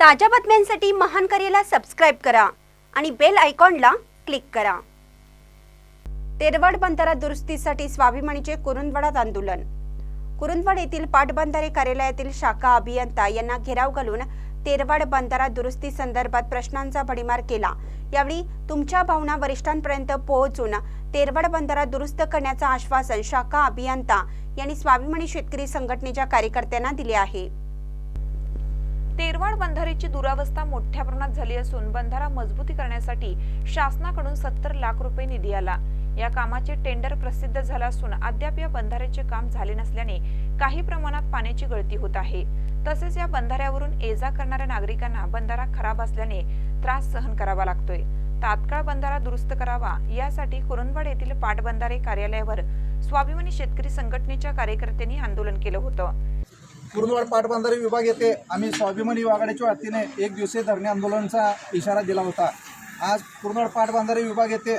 ताज्या बातम्यांसाठी महान करेला सबस्क्राईब करा आणि बेल आयकॉनला क्लिक करा. तेरवड बंधारा दुरुस्तीसाठी स्वाभिमानीचे कुरुंदवाडात आंदोलन. कुरुंदवाड येथील पाटबंधारे कार्यालयातील शाखा अभियंता यांना घेराव घालून तेरवाड बंधारा दुरुस्ती संदर्भात प्रश्नांचा भडीमार केला. यावेळी तुमच्या भावना वरिष्ठांपर्यंत पोहोचून तेरवाड बंधारा दुरुस्त करण्याचं आश्वासन शाखा अभियंता यांनी स्वाभिमानी शेतकरी संघटनेच्या कार्यकर्त्यांना दिले आहे. तेरवाड बंधाऱ्याची दुरावस्था मोठ्या प्रमाणात झाली असून बंधारा मजबूती करण्यासाठी शासनाकडून सत्तर लाख रुपये निधी आला. या कामाचे टेंडर प्रसिद्ध झाला असून अद्याप या बंधाऱ्याचे काम झाले नसल्याने काही प्रमाणात पाण्याची गळती होत आहे. तसेच या बंधाऱ्यावरून ये जा करणाऱ्या नागरिकांना बंधारा खराब असल्याने त्रास सहन करावा लागतोय. तात्काळ बंधारा दुरुस्त करावा यासाठी कुरुंदवाड येथील पाटबंधारे कार्यालयावर स्वाभिमानी शेतकरी संघटनेच्या कार्यकर्त्यांनी आंदोलन केलं होतं. कुरुंदवाड पाटबंधारे विभाग येथे आम्ही स्वाभिमानी आघाडीच्या वतीने एक दिवसीय धरणे आंदोलनाचा इशारा दिला होता. आज कुरुंदवाड पाटबंधारे विभाग येथे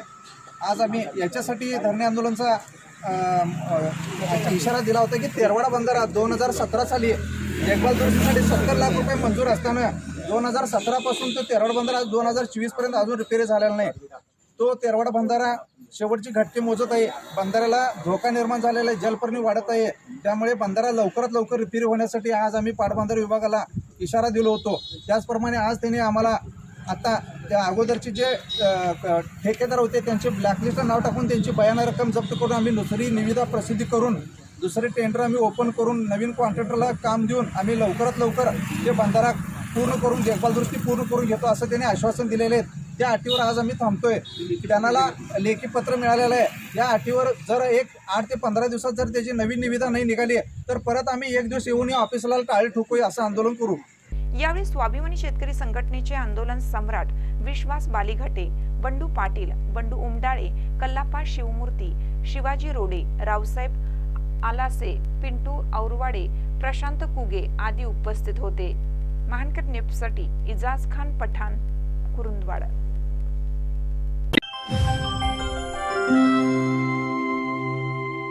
आज आम्ही याच्यासाठी धरणे आंदोलनाचा इशारा दिला होता की तेरवाडा बंधारा दोन हजार सतरा साली देखभाल दुरुस्तीसाठी सत्तर लाख रुपये मंजूर असताना दोन हजार सतरापासून तो तेरवाडा बंधारा दोन हजार चोवीसपर्यंत अजून रिपेअर झालेला नाही. तो तेरवाडा बंधारा शेवटची घटके मोजत आहे. बंधाऱ्याला धोका निर्माण झालेला आहे. जलपर्णी वाढत आहे. त्यामुळे बंधारा लवकरात लवकर रिपेअर होण्यासाठी आज आम्ही पाटबंधारे विभागाला इशारा दिलो होतो. त्याचप्रमाणे आज त्यांनी आम्हाला आता त्या अगोदरचे जे क- ठेकेदार होते त्यांचे ब्लॅकलिस्टला नाव टाकून त्यांची बयान रक्कम जप्त करून आम्ही दुसरी निविदा प्रसिद्धी करून दुसरे टेंडर आम्ही ओपन करून नवीन कॉन्ट्रॅक्टरला काम देऊन आम्ही लवकरात लवकर ते बंधारा पूर्ण करून देखभाल दुरुस्ती पूर्ण करून घेतो असं त्यांनी आश्वासन दिलेले आहेत. त्या अटीवर आज आम्ही थांबतोय. त्यांना लेखी पत्र मिळालेलं आहे. या अटीवर जर एक आठ ते पंधरा दिवसात जर त्याची नवीन निविदा नाही निघाली तर परत आम्ही एक दिवस येऊन या ऑफिसला टाळी ठोकूया असं आंदोलन करू. यावेळी स्वाभिमानी शेतकरी संघटनेचे आंदोलन सम्राट विश्वास बालिघटे बंडू पाटील बंडू उमडाळे कल्लापा शिवमूर्ती शिवाजी रोडे रावसाहेब आलासे पिंटू औरवाडे प्रशांत कुगे आदी उपस्थित होते. महानकर नेपसाठी इजाज खान पठाण कुरुंदवाड.